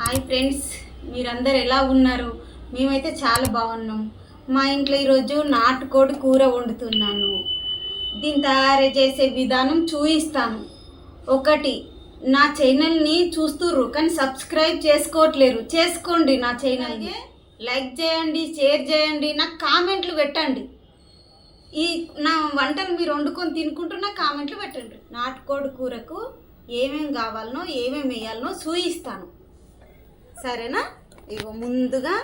Hi friends మీరందరు ఎలా ఉన్నారు? మేమైతే చాలా బాగున్నాం. మా ఇంట్లో ఈరోజు నాటుకోడి కూర వండుతున్నాను. దీన్ని తయారు చేసే విధానం చూపిస్తాను. ఒకటి నా ఛానల్ని చూస్తుర్రు కానీ సబ్స్క్రైబ్ చేసుకోవట్లేరు. చేసుకోండి నా ఛానల్ని. లైక్ చేయండి షేర్ చేయండి నాకు కామెంట్లు పెట్టండి. ఈ నా వంటలు మీరు వండుకొని తినుకుంటూ నాకు కామెంట్లు పెట్టండి. నాటుకోడి కూరకు ఏమేమి కావాలనో ఏమేమి వేయాలనో చూయిస్తాను సరేనా? ఇగో ముందుగా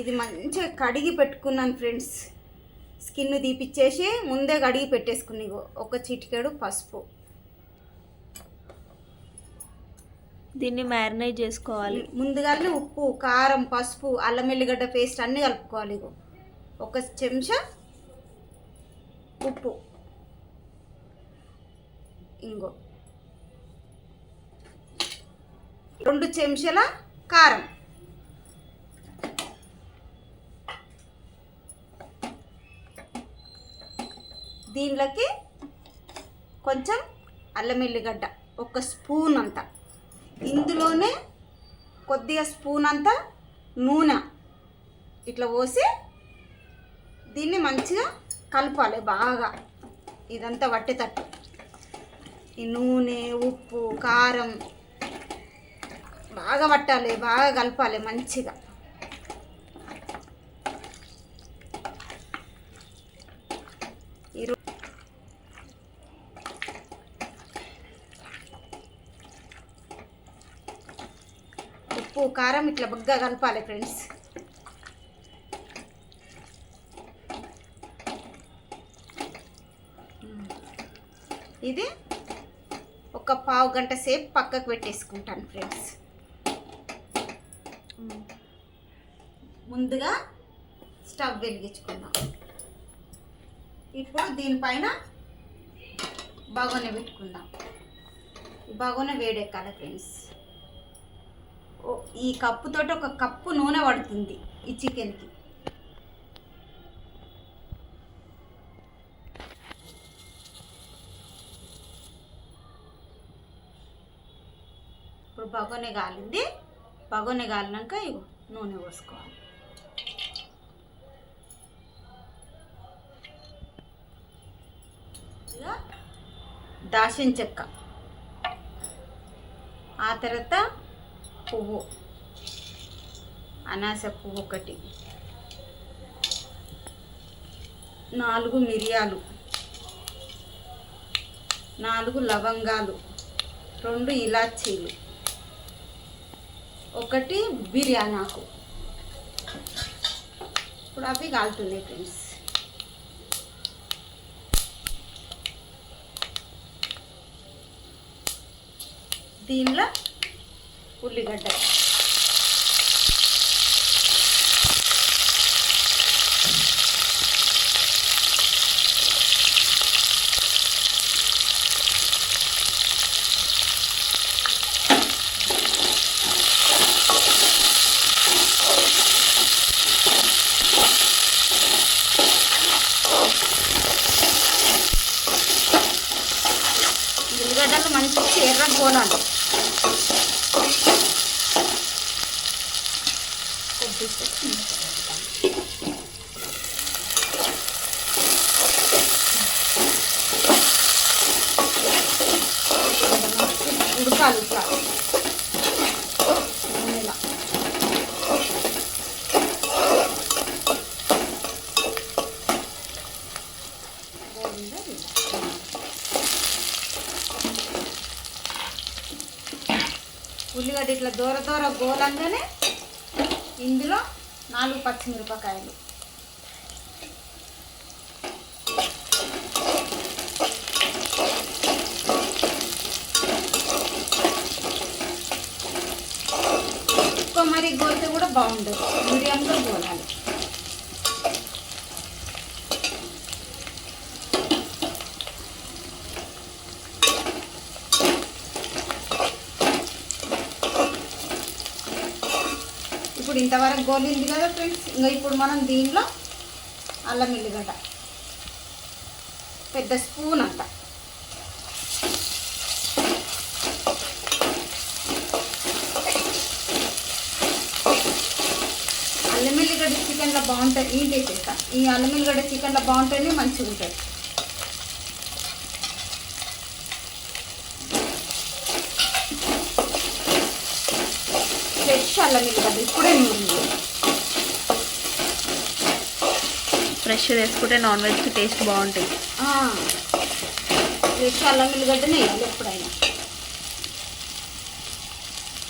ఇది మంచిగా కడిగి పెట్టుకున్నాను ఫ్రెండ్స్. స్కిన్ తీపిచ్చేసి ముందే కడిగి పెట్టేసుకుని ఇగో. ఒక చిటికెడు పసుపు. దీన్ని మ్యారినేట్ చేసుకోవాలి. ముందుగానే ఉప్పు కారం పసుపు అల్లం ఎల్లిగడ్డ పేస్ట్ అన్నీ కలుపుకోవాలి ఇగో. ఒక చెంచా ఉప్పు. ఇంగో. రెండు చెంచాల కారం. దీనిలోకి కొంచెం అల్లం ఎల్లిగడ్డ ఒక స్పూన్ అంత. ఇందులోనే కొద్దిగా స్పూన్ అంతా నూనె ఇట్లా పోసి దీన్ని మంచిగా కలపాలి బాగా. ఇదంతా వట్టేటట్టు ఈ నూనె ఉప్పు కారం బాగా పట్టాలి బాగా కలపాలి మంచిగా. ఈ ఉప్పు కారం ఇట్లా బగ్గా కలపాలి ఫ్రెండ్స్. ఇది ఒక పావు గంట సేపు పక్కకు పెట్టేసుకుంటాను ఫ్రెండ్స్. ముందుగా స్టవ్ వెలిగించుకుందాం. ఇప్పుడు దీనిపైన బగోన పెట్టుకుందాం. బగోన వేడెక్కాలి ఫ్రెండ్స్. ఈ కప్పుతో ఒక కప్పు నూనె పడుతుంది ఈ చికెన్కి. ఇప్పుడు బగోనే గాలింది. బగోనె గాలినాక ఇగో నూనె పోసుకోవాలి. ఇక దాచిన చెక్క. ఆ తర్వాత పువ్వు. అనాస పువ్వు ఒకటి. నాలుగు మిరియాలు. నాలుగు లవంగాలు. రెండు ఇలాచీలు. ఒకటి బిర్యానీ ఆకు ఇప్పుడు అవి కాలుతున్నాయి ఫ్రెండ్స్. దీనిలో ఉల్లిగడ్డ. మంచిగా ఎర్ర పోలాలి ఉడకాలి ఉడకాలి నూనెలో. గోవిందా ఇలా. అది ఇట్లా దూర దూర గోలంగానే ఇందులో నాలుగు పచ్చిమిరపకాయలు. ఎక్కువ మరి గోలితే కూడా బాగుండదు. మీడియంలో గోలాలి. గోలింది కదా ఫ్రెండ్స్. ఇంకా ఇప్పుడు మనం దీనిలో అల్లం ఎల్లిగడ్డ పెద్ద స్పూన్ అంట. అల్లం ఎల్లిగడ్డ చికెన్లో బాగుంటుంది ఈ టేస్ట్ ఈ అల్లం ఎల్లిగడ్డ చికెన్లో బాగుంటుంది మంచిగా ఉంటుంది ఫ్రెష్ అల్లం ఎల్లిగడ్డ ఇప్పుడే నూరింది. ఫ్రెష్ వేసుకుంటే నాన్ వెజ్కి టేస్ట్ ఫ్రెష్ అల్లం వేయాలి ఎప్పుడైనా.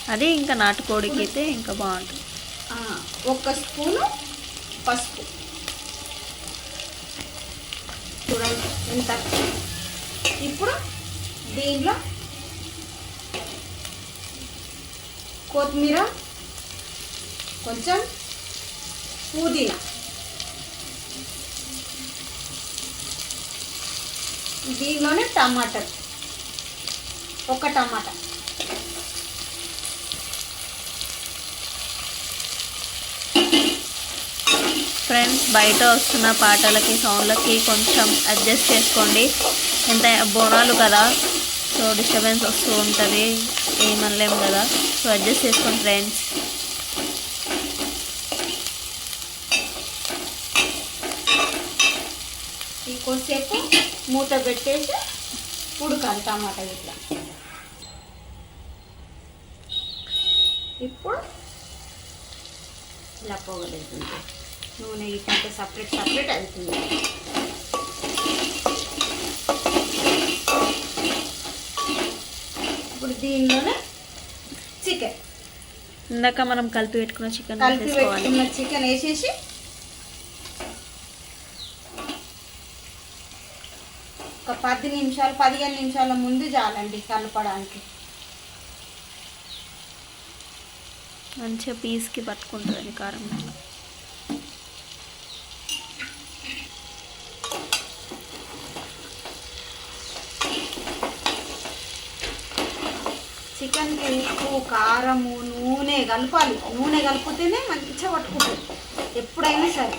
అది ఇంకా నాటుకోడికి అయితే ఇంకా బాగుంటుంది. ఆ, ఒక్క స్పూను పసుపు. చూడండి ఎంత. ఇప్పుడు దీంట్లో కొత్తిమీర కొంచెం పుదీనా. దీనిలోనే టమాటాలు ఒక టమాటా. ఫ్రెండ్స్ బయట వస్తున్న పాటలకి సౌండ్లకి కొంచెం అడ్జస్ట్ చేసుకోండి. ఎంత బోనాలు కదా. సో డిస్టర్బెన్స్ వస్తూ ఉంటుంది. ఏమనలేము కదా. సో అడ్జస్ట్ చేసుకోండి ఫ్రెండ్స్ ఇంకోసేపు మూత పెట్టేసి ఉడకాలి టమాటా ఇట్లా ఇప్పుడు ఇలా పోగలుగుతుంది నూనె ఇట్లా సపరేట్ సపరేట్ అవుతుంది. ఇప్పుడు దీనిలోనే చికెన్. ఇందాక మనం కలిపి పెట్టుకున్న చికెన్ కలిపి పెట్టుకున్న చికెన్ వేసేసి పది నిమిషాలు పదిహేను నిమిషాల ముందు చాలండి కలపడానికి. మంచిగా పీస్కి పట్టుకుంటుంది కారం చికెన్కి ఉప్పు కారము నూనె కలపాలి. నూనె కలిపితేనే మంచిగా పట్టుకుంటుంది. ఎప్పుడైనా సరే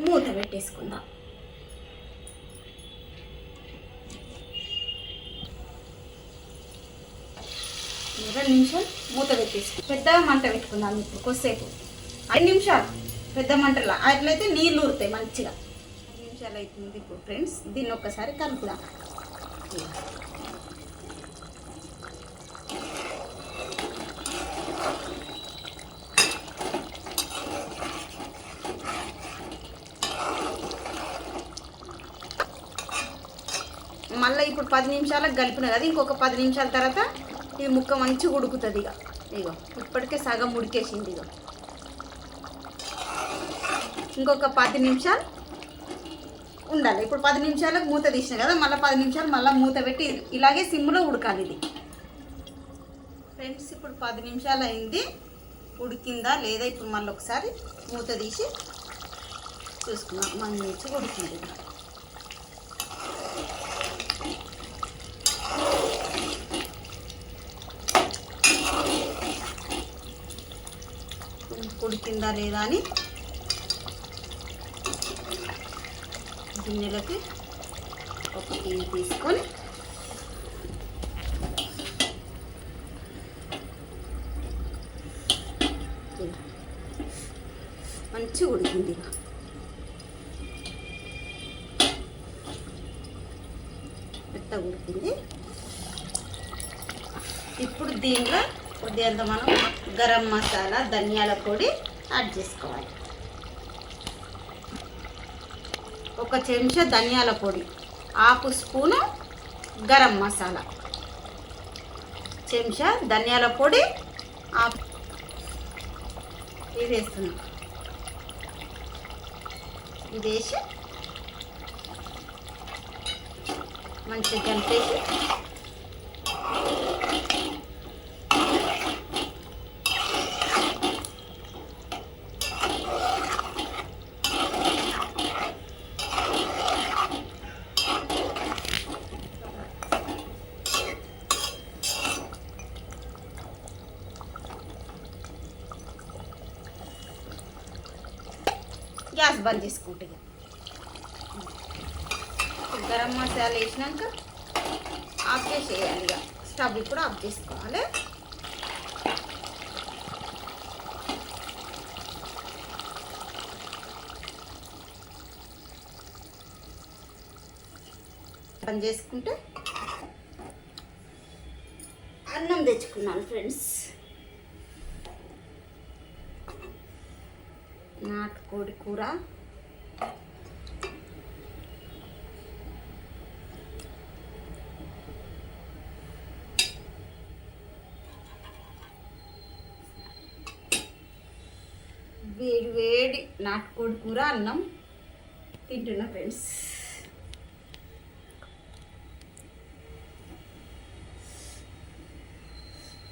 మూత పెట్టేసుకుందాం. రెండు నిమిషాలు మూత పెట్టేసి పెద్ద మంట పెట్టుకుందాం ఇప్పుడు కొద్దిసేపు. ఐదు నిమిషాలు. పెద్ద మంటలో. అట్లయితే నీళ్ళు ఊరుతాయి మంచిగా. ఐదు నిమిషాలు అవుతుంది ఇప్పుడు ఫ్రెండ్స్ దీన్ని ఒక్కసారి కలుపుదాం. పది నిమిషాలకు కలిపిన కదా ఇంకొక పది నిమిషాల తర్వాత ఈ ముక్క మంచిగా ఉడుకుతుంది ఇక ఇగో ఇప్పటికే సగం ఉడికేసింది ఇగో. ఇంకొక పది నిమిషాలు ఉండాలి. ఇప్పుడు పది నిమిషాలకు మూత తీసిన కదా మళ్ళీ పది నిమిషాలు మళ్ళీ మూత పెట్టి ఇలాగే సిమ్లో ఉడకాలి ఇది. ఫ్రెండ్స్ ఇప్పుడు పది నిమిషాలు అయింది. ఉడికిందా లేదా ఇప్పుడు మళ్ళీ ఒకసారి మూత తీసి చూసుకున్నాం మంచిగా ఉడికింది ఇది. ఉడికిందా లేదా అని గిన్నెలకి ఒక గిన్నె తీసుకొని మంచిగా ఉడికింది ఇక. ఉడికింది ఇప్పుడు దీనిలో కొద్దిగా మనం గరం మసాలా ధనియాల పొడి యాడ్ చేసుకోవాలి. ఒక చెంచా ధనియాల పొడి హాఫ్ స్పూను గరం మసాలా. చెంచా ధనియాల పొడి హాఫ్ ఇది వేస్తున్నాం. ఇది వేసి మంచిగా కలిపేసి బంద్ చేసుకుంటే గరం మసాలా వేసినాక ఆఫ్ చేసేయాలి ఇక స్టవ్ కూడా ఆఫ్ చేసుకోవాలి. పని చేసుకుంటే అన్నం తెచ్చుకున్నాను ఫ్రెండ్స్. నాటుకోడి కూర. వేడి నాటుకోడి కూర అన్నం తింటున్నా ఫ్రెండ్స్.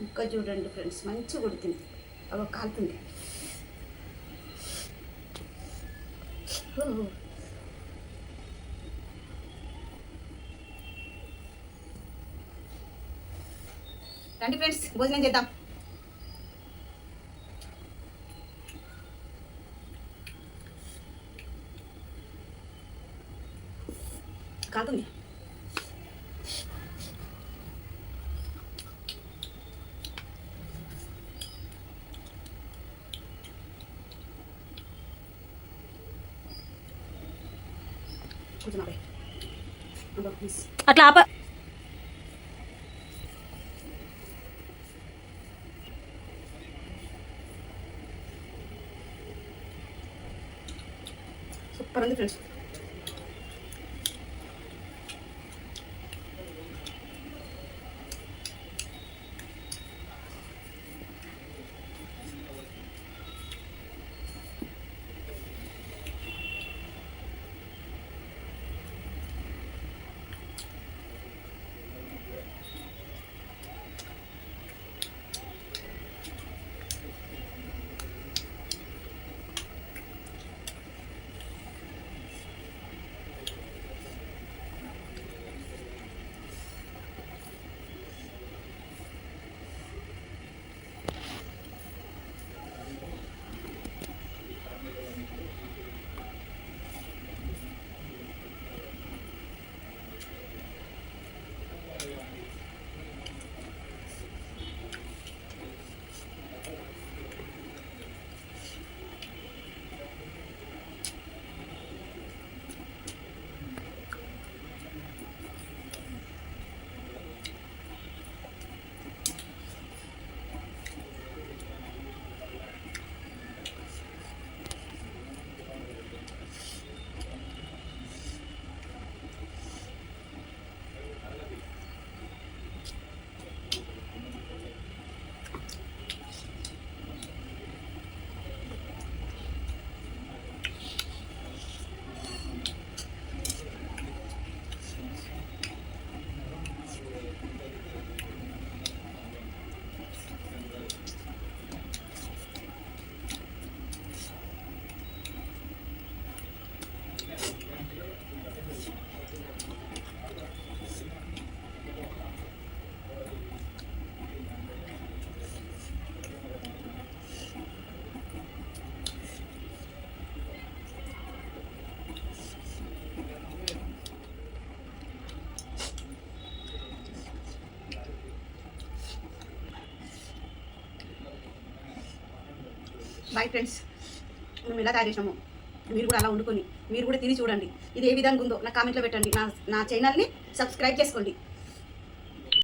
ముక్క చూడండి ఫ్రెండ్స్ మంచిగా కొడుతుంది అవ కాలుతుంది. రండి ఫ్రెండ్స్ భోజనం చేద్దాం. అట్లా ఆప. సూపర్ ఉంది ఫ్రెండ్స్ బాయ్ ఫ్రెండ్స్ మేము ఇలా తయారు చేసినాము? మీరు కూడా అలా వండుకొని మీరు కూడా తిని చూడండి. ఇది ఏ విధంగా ఉందో నా కామెంట్లో పెట్టండి. నా నా ఛానల్ని సబ్స్క్రైబ్ చేసుకోండి.